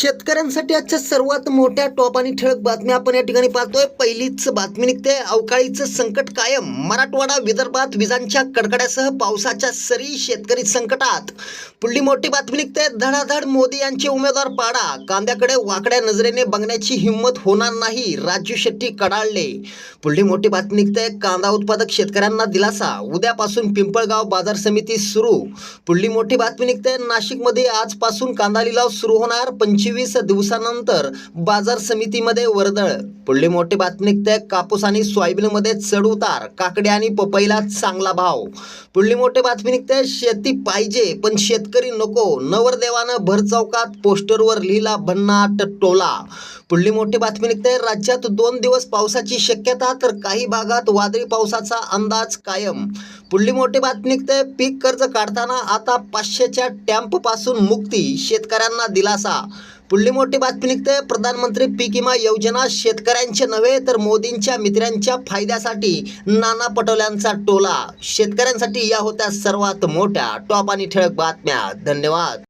शेतकऱ्यांसाठी आजच्या सर्वात मोठ्या टॉप आणि ठळक बातम्या आपण या ठिकाणी पाहतोय. पहिलीच बातमी निघते. अवकाळीचं संकट कायम. मराठवाडा विदर्भात विजांच्या कडकड्यासह पावसाच्या सरी शेतकरी संकटात. पुढली मोठी बातमी निघते. धडाधड मोदी यांचे उमेदवार पाडा. कांद्याकडे वाकड्या नजरेने बघण्याची हिंमत होणार नाही. राजू शेट्टी कडाळले. पुढली मोठी बातमी निघते. कांदा उत्पादक शेतकऱ्यांना दिलासा. उद्यापासून पिंपळगाव बाजार समिती सुरू. पुढली मोठी बातमी निघते. नाशिकमध्ये आजपासून कांदा लिलाव सुरू होणार. पंचवीस दिवसानंतर बाजार समितीमध्ये वर्दळ. पुढली मोठी बातमी निघते कापूस आणि सोयाबीनमध्ये चढ उतार काकडे आणि पपईला चांगला भाव. पुढली मोठी बातमी निघते शेती पाहिजे पण शेतकरी नको नवरदेवानं भर चौकात पोस्टरवर लिहिला भन्नाट टोला. पुढली मोठी बातमी निघते राज्यात दोन दिवस पावसाची शक्यता तर काही भागात वादळी पावसाचा अंदाज कायम. पुढली मोठी बातमी निघते पीक कर्ज काढताना आता पाचशेच्या टॅम्पपासून मुक्ती शेतकऱ्यांना दिलासा. पुढली मोठी बातमी निघते. प्रधानमंत्री पीक विमा योजना शेतकऱ्यांचे नव्हे तर मोदींच्या मित्रांच्या फायद्यासाठी नाना पटोल्यांचा टोला. शेतकऱ्यांसाठी या होत्या सर्वात मोठ्या टॉप आणि ठळक बातम्या. धन्यवाद.